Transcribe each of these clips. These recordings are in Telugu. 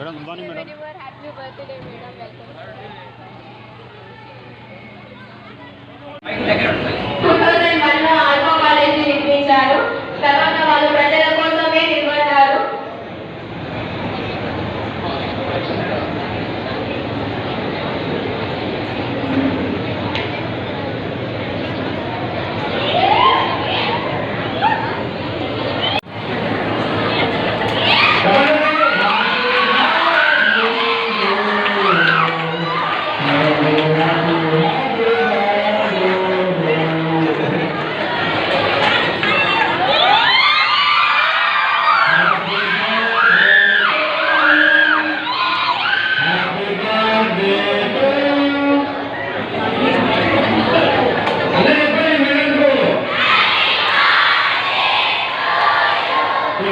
Madam good morning madam. Happy birthday madam welcome ఈ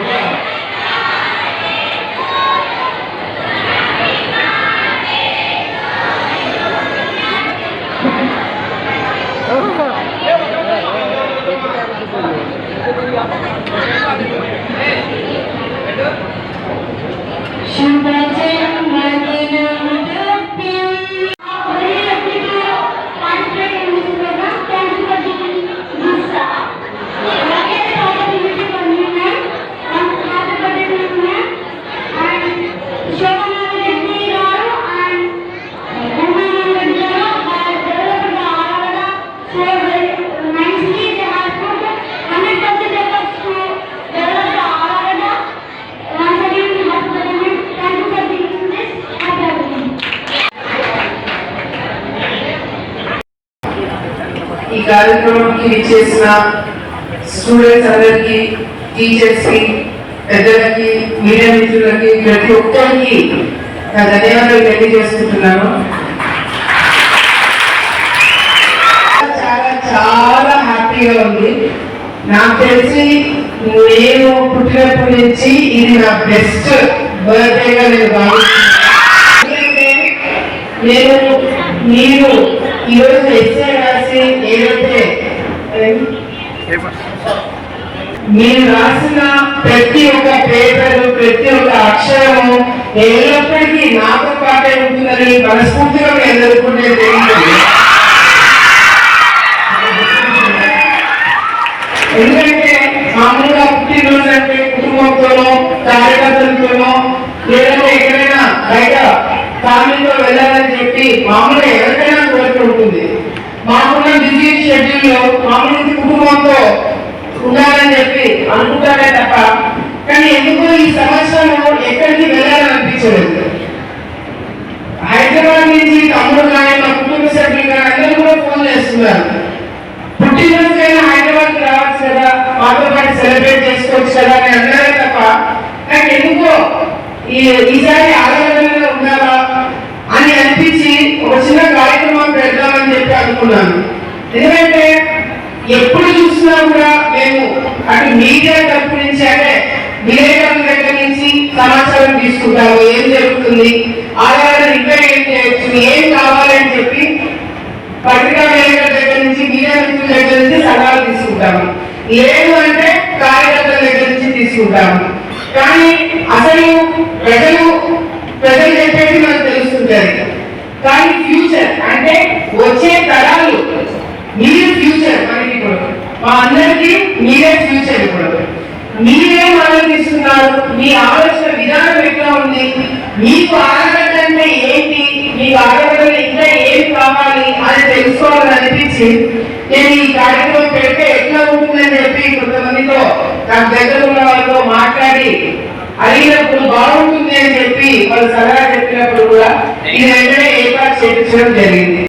కార్యక్రమంకి ఇచ్చేసిన స్టూడెంట్స్ అందరికి టీచర్స్కి పెద్దలకి మీడియా మిత్రులకి ప్రతి ఒక్కరికి నా ధన్యవాదాలు తెలియజేసుకుంటున్నాను. చాలా చాలా హ్యాపీగా ఉంది. నాకు తెలిసి నేను పుట్టినప్పటి నుంచి ఇది నా బెస్ట్ బర్త్డేగా నేను భావిస్తున్నాను. ఎందుకంటే నేను మీరు ఈరోజు ఎస్ఏ రాసి ఏదైతే మీరు రాసిన ప్రతి ఒక్క పేపర్ ప్రతి ఒక్క అక్షరము ఎల్లప్పటికీ నాతో పాటే ఉంటుందని మనస్ఫూర్తిగా నేను ఎదుర్కొనే ఎందుకంటే మామూలుగా పుట్టినరోజు అంటే కుటుంబంతోనో కార్యకర్తలతోనో లేదంటే ఎక్కడైనా బయట ఫ్యామిలీతో వెళ్ళాలని చెప్పి మామూలుగా ఎవరికైనా కోరిక ఉంటుంది. మాకున్న బిజీ షెడ్యూల్లో మామూలు కుటుంబంతో ఉండాలని చెప్పి అనుకుంటారే తప్ప కానీ ఎందుకు ఈ సంవత్సరం ఎక్కడికి వెళ్ళాలని అనిపించలేదు హైదరాబాద్ నుంచి తమ్ముడు కానీ మా కుటుంబ సభ్యులు కానీ అందరూ కూడా ఫోన్ చేస్తున్నారు. పుట్టినరోజైనా హైదరాబాద్ రావచ్చు కదా మాతో పాటు సెలబ్రేట్ చేసుకోవచ్చు కదా అని అన్నారే తప్ప నాకు ఎందుకో ఈ ఈసారి ఆలోచనలో ఉండాలా అని అనిపించి ఒక చిన్న అనుకున్నాను ఎందుకంటే ఎప్పుడు చూసినా కూడా మేము అటు మీడియా తరపు నుంచి అంటే విలేకరుల దగ్గర నుంచి సమాచారం తీసుకుంటాము. ఏం జరుగుతుంది? ఆధారాలు రిపేర్ ఏం చేయొచ్చు? ఏం కావాలని చెప్పి పత్రికా విలేకరుల దగ్గర నుంచి మీడియా మిత్రుల దగ్గర నుంచి సలహాలు తీసుకుంటాము. లేదు అంటే కార్యకర్తల దగ్గర నుంచి తీసుకుంటాము. కానీ అసలు ప్రజలు ప్రజలు చెప్పేసి మనకు తెలుస్తుంటారు కానీ ఫ్యూచర్ అంటే వచ్చే తరాలు. మీరు ఫ్యూచర్ మనకి ఇప్పుడు మా అందరికీ మీరే ఫ్యూచర్ ఇప్పుడు మీరేం ఆలోచిస్తున్నారు మీ ఆలోచన విధానం ఎట్లా ఉంది? మీకు ఆడగడ్డ అంటే ఏంటి? మీకు ఆడగడ్డలో ఇంకా ఏం కావాలి? అని తెలుసుకోవాలని అనిపించి నేను ఈ కార్యక్రమం పెడితే ఎట్లా ఉంటుందని చెప్పి కొంతమందితో నా దగ్గర ఉన్న వాళ్ళతో మాట్లాడి అడిగినప్పుడు బాగుంటుంది అని చెప్పి వాళ్ళు సలహా చెప్పినప్పుడు కూడా ఇది వెంటనే ఏర్పాటు చేయించడం జరిగింది